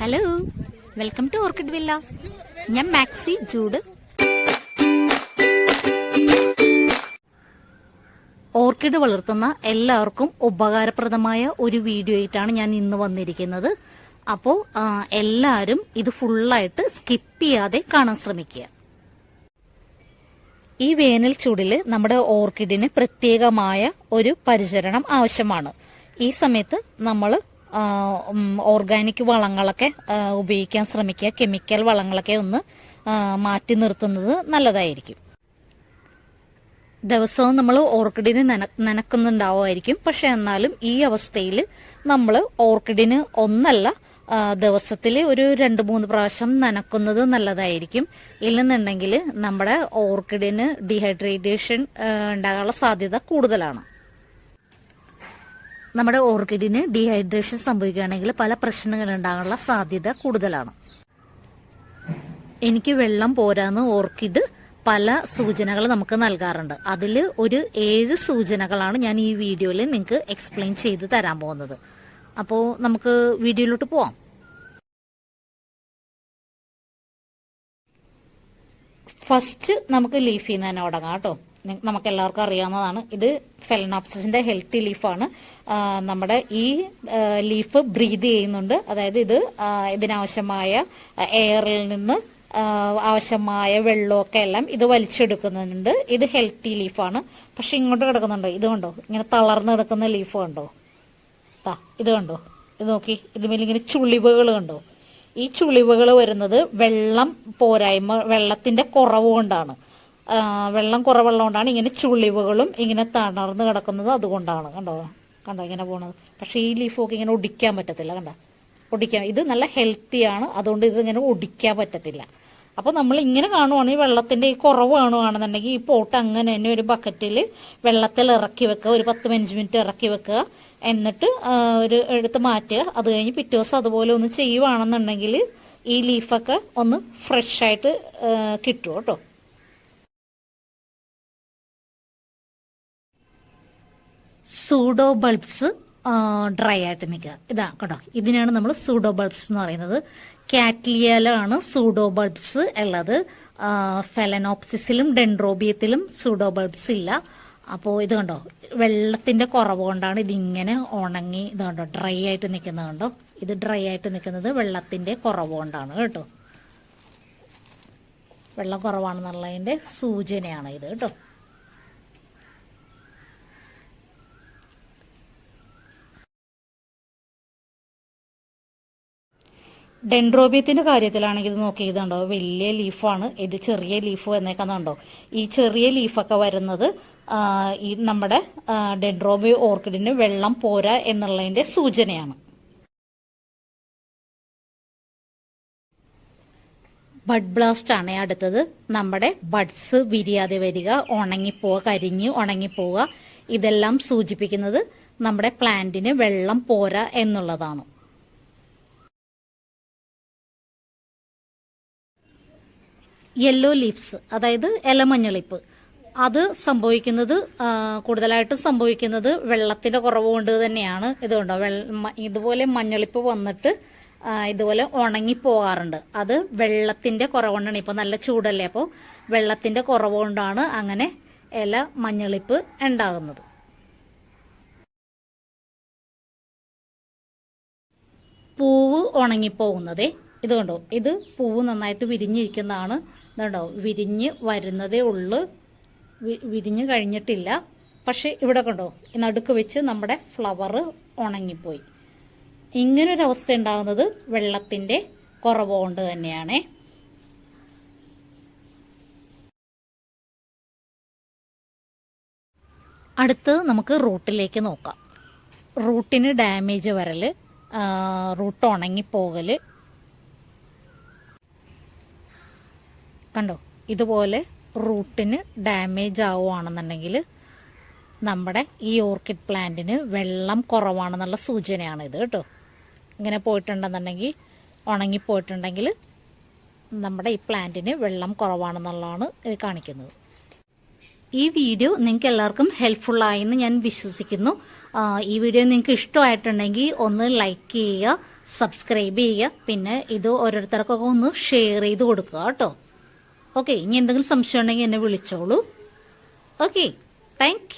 Hello welcome to orchid villa ഞാൻ maxi Jude. Orchid വളർത്തുന്ന എല്ലാവർക്കും ഉപകാരപ്രദമായ ഒരു വീഡിയോ ആയിട്ടാണ് ഞാൻ ഇന്ന് വന്നിരിക്കുന്നത്. അപ്പോൾ എല്ലാവരും ഇത് ഫുള്ളായിട്ട് സ്കിപ്പ് ചെയ്യാതെ കാണാൻ ശ്രമിക്കുക. ഈ വേനൽ ചൂടിൽ നമ്മുടെ ഓർക്കിഡിന് പ്രത്യേകമായ ഒരു പരിചരണം ആവശ്യമാണ്. ഈ സമയത്ത് നമ്മൾ ഓർഗാനിക് വളങ്ങളൊക്കെ ഉപയോഗിക്കാൻ ശ്രമിക്കുക. കെമിക്കൽ വളങ്ങളൊക്കെ ഒന്ന് മാറ്റി നിർത്തുന്നത് നല്ലതായിരിക്കും. ദിവസവും നമ്മൾ ഓർക്കിഡിന് നന നനക്കുന്നുണ്ടാവുമായിരിക്കും. പക്ഷെ എന്നാലും ഈ അവസ്ഥയിൽ നമ്മൾ ഓർക്കിഡിന് ഒന്നല്ല ദിവസത്തിൽ ഒരു രണ്ട് മൂന്ന് പ്രാവശ്യം നനക്കുന്നത് നല്ലതായിരിക്കും. ഇല്ലെന്നുണ്ടെങ്കിൽ നമ്മുടെ ഓർക്കിഡിന് ഡീഹൈഡ്രേറ്റേഷൻ ഉണ്ടാകാനുള്ള സാധ്യത കൂടുതലാണ്. നമ്മുടെ ഓർക്കിഡിന് ഡീഹൈഡ്രേഷൻ സംഭവിക്കുകയാണെങ്കിൽ പല പ്രശ്നങ്ങൾ ഉണ്ടാകാനുള്ള സാധ്യത കൂടുതലാണ്. എനിക്ക് വെള്ളം പോരാന്ന് ഓർക്കിഡ് പല സൂചനകൾ നമുക്ക് നൽകാറുണ്ട്. അതിൽ ഒരു ഏഴ് സൂചനകളാണ് ഞാൻ ഈ വീഡിയോയിൽ നിങ്ങൾക്ക് എക്സ്പ്ലെയിൻ ചെയ്ത് തരാൻ പോകുന്നത്. അപ്പോൾ നമുക്ക് വീഡിയോയിലോട്ട് പോവാം. ഫസ്റ്റ് നമുക്ക് ലീഫിൽ നിന്ന് തന്നെ തുടങ്ങാം കേട്ടോ. നമുക്ക് എല്ലാവർക്കും അറിയാവുന്നതാണ്. ഇത് ഫെലനോപ്സിന്റെ ഹെൽത്തി ലീഫാണ്. നമ്മുടെ ഈ ലീഫ് ബ്രീത് ചെയ്യുന്നുണ്ട്. അതായത് ഇത് ഇതിനാവശ്യമായ എയറിൽ നിന്ന് ആവശ്യമായ വെള്ളമൊക്കെ എല്ലാം ഇത് വലിച്ചെടുക്കുന്നുണ്ട്. ഇത് ഹെൽത്തി ലീഫാണ്. പക്ഷെ ഇങ്ങോട്ട് കിടക്കുന്നുണ്ടോ? ഇത് കണ്ടോ? ഇങ്ങനെ തളർന്നു കിടക്കുന്ന ലീഫ് കണ്ടോ? താ ഇത് കണ്ടോ? ഇത് നോക്കി. ഇതിന്മേൽ ഇങ്ങനെ ചുളിവുകൾ കണ്ടോ? ഈ ചുളിവുകൾ വരുന്നത് വെള്ളം പോരായ്മ വെള്ളത്തിന്റെ കുറവ് കൊണ്ടാണ്. വെള്ളം കുറവുള്ളത് കൊണ്ടാണ് ഇങ്ങനെ ചുളിവുകളും ഇങ്ങനെ തണർന്ന് കിടക്കുന്നത് അതുകൊണ്ടാണ് കണ്ടോ? കണ്ടോ ഇങ്ങനെ പോണത്? പക്ഷേ ഈ ലീഫൊക്കെ ഇങ്ങനെ ഒടിക്കാൻ പറ്റത്തില്ല കണ്ടോ? ഒടിക്കാൻ ഇത് നല്ല ഹെൽത്തിയാണ് അതുകൊണ്ട് ഇത് ഇങ്ങനെ ഒടിക്കാൻ പറ്റത്തില്ല. അപ്പോൾ നമ്മൾ ഇങ്ങനെ കാണുവാണെങ്കിൽ വെള്ളത്തിന്റെ ഈ കുറവ് കാണുവാണെന്നുണ്ടെങ്കിൽ ഈ പോട്ട് അങ്ങനെ തന്നെ ഒരു ബക്കറ്റിൽ വെള്ളത്തിൽ ഇറക്കി വെക്കുക ഒരു പത്ത് പതിനഞ്ച് മിനിറ്റ് ഇറക്കി വെക്കുക. എന്നിട്ട് ഒരു എടുത്ത് മാറ്റുക. അത് കഴിഞ്ഞ് പിറ്റേ ദിവസം അതുപോലെ ഒന്ന് ചെയ്യുവാണെന്നുണ്ടെങ്കിൽ ഈ ലീഫൊക്കെ ഒന്ന് ഫ്രഷ് ആയിട്ട് ആ, കിട്ടും കേട്ടോ. സൂഡോ ബൾബ്സ് ഡ്രൈ ആയിട്ട് നിൽക്കുക. ഇതാ കേട്ടോ ഇതിനാണ് നമ്മൾ സൂഡോ ബൾബ്സ് എന്ന് പറയുന്നത്. കാറ്റ്ലിയയിലാണ് സൂഡോ ബൾബ്സ് ഉള്ളത്. ഫെലനോപ്സിസിലും ഡെൻഡ്രോബിയത്തിലും സൂഡോ ബൾബ്സ് ഇല്ല. അപ്പോൾ ഇത് കണ്ടോ? വെള്ളത്തിന്റെ കുറവ് കൊണ്ടാണ് ഇതിങ്ങനെ ഉണങ്ങി ഇത് കണ്ടോ? ഡ്രൈ ആയിട്ട് നിൽക്കുന്നത് കണ്ടോ? ഇത് ഡ്രൈ ആയിട്ട് നിൽക്കുന്നത് വെള്ളത്തിന്റെ കുറവ് കൊണ്ടാണ് കേട്ടോ. വെള്ളം കുറവാണെന്നുള്ളതിന്റെ സൂചനയാണ് ഇത് കേട്ടോ. ഡെൻഡ്രോബിയത്തിന്റെ കാര്യത്തിലാണെങ്കിൽ ഇത് നോക്കി ഇതുണ്ടോ? വലിയ ലീഫാണ്. ഇത് ചെറിയ ലീഫ് എന്നേക്കുന്നുണ്ടോ ഈ ചെറിയ ലീഫൊക്കെ വരുന്നത് ഈ നമ്മുടെ ഡെൻഡ്രോബി ഓർക്കിഡിന് വെള്ളം പോരാ എന്നുള്ളതിന്റെ സൂചനയാണ്. ബഡ് ബ്ലാസ്റ്റ് ആണ് അടുത്തത്. നമ്മുടെ ബഡ്സ് വിരിയാതെ വരിക ഉണങ്ങിപ്പോവുക കരിഞ്ഞ് ഉണങ്ങിപ്പോവുക ഇതെല്ലാം സൂചിപ്പിക്കുന്നത് നമ്മുടെ പ്ലാന്റിന് വെള്ളം പോരാ എന്നുള്ളതാണ്. യെല്ലോ ലീവ്സ് അതായത് ഇലമഞ്ഞളിപ്പ് അത് സംഭവിക്കുന്നത് കൂടുതലായിട്ടും കൂടുതലായിട്ട് സംഭവിക്കുന്നത് വെള്ളത്തിന്റെ കുറവ് കൊണ്ട് തന്നെയാണ്. ഇതുകൊണ്ടോ ഇതുപോലെ മഞ്ഞളിപ്പ് വന്നിട്ട് ഇതുപോലെ ഉണങ്ങി പോകാറുണ്ട് അത് വെള്ളത്തിന്റെ കുറവുകൊണ്ടാണ്. ഇപ്പൊ നല്ല ചൂടല്ലേ അപ്പോൾ വെള്ളത്തിന്റെ കുറവ് കൊണ്ടാണ് അങ്ങനെ ഇല മഞ്ഞളിപ്പ് ഉണ്ടാകുന്നത്. പൂവ് ഉണങ്ങിപ്പോകുന്നതേ ഇത് കണ്ടോ? ഇത് പൂവ് നന്നായിട്ട് വിരിഞ്ഞിരിക്കുന്നതാണ്. ഇതുണ്ടോ വിരിഞ്ഞ് വരുന്നതേ ഉള്ളു. വിരിഞ്ഞ് കഴിഞ്ഞിട്ടില്ല. പക്ഷെ ഇവിടെ കണ്ടോ? നടുക്ക് വെച്ച് നമ്മുടെ ഫ്ലവർ ഉണങ്ങിപ്പോയി. ഇങ്ങനൊരവസ്ഥ ഉണ്ടാകുന്നത് വെള്ളത്തിന്റെ കുറവ് കൊണ്ട് തന്നെയാണേ. അടുത്ത് നമുക്ക് റൂട്ടിലേക്ക് നോക്കാം. റൂട്ടിന് ഡാമേജ് വരൽ റൂട്ട് ഉണങ്ങിപ്പോകൽ കണ്ടോ? ഇതുപോലെ റൂട്ടിന് ഡാമേജ് ആവുകയാണെന്നുണ്ടെങ്കിൽ നമ്മുടെ ഈ ഓർക്കിഡ് പ്ലാന്റിന് വെള്ളം കുറവാണെന്നുള്ള സൂചനയാണ് ഇത് കേട്ടോ. ഇങ്ങനെ പോയിട്ടുണ്ടെന്നുണ്ടെങ്കിൽ ഉണങ്ങിപ്പോയിട്ടുണ്ടെങ്കിൽ നമ്മുടെ ഈ പ്ലാന്റിന് വെള്ളം കുറവാണെന്നുള്ളതാണ് ഇത് കാണിക്കുന്നത്. ഈ വീഡിയോ നിങ്ങൾക്ക് എല്ലാവർക്കും ഹെൽപ്ഫുൾ എന്ന് ഞാൻ വിശ്വസിക്കുന്നു. ഈ വീഡിയോ നിങ്ങൾക്ക് ഇഷ്ടമായിട്ടുണ്ടെങ്കിൽ ഒന്ന് ലൈക്ക് ചെയ്യുക സബ്സ്ക്രൈബ് ചെയ്യുക പിന്നെ ഇത് ഓരോരുത്തർക്കൊക്കെ ഒന്ന് ഷെയർ ചെയ്ത് കൊടുക്കുക കേട്ടോ. ഓക്കെ ഇനി എന്തെങ്കിലും സംശയം ഉണ്ടെങ്കിൽ എന്നെ വിളിച്ചോളൂ. Okay thank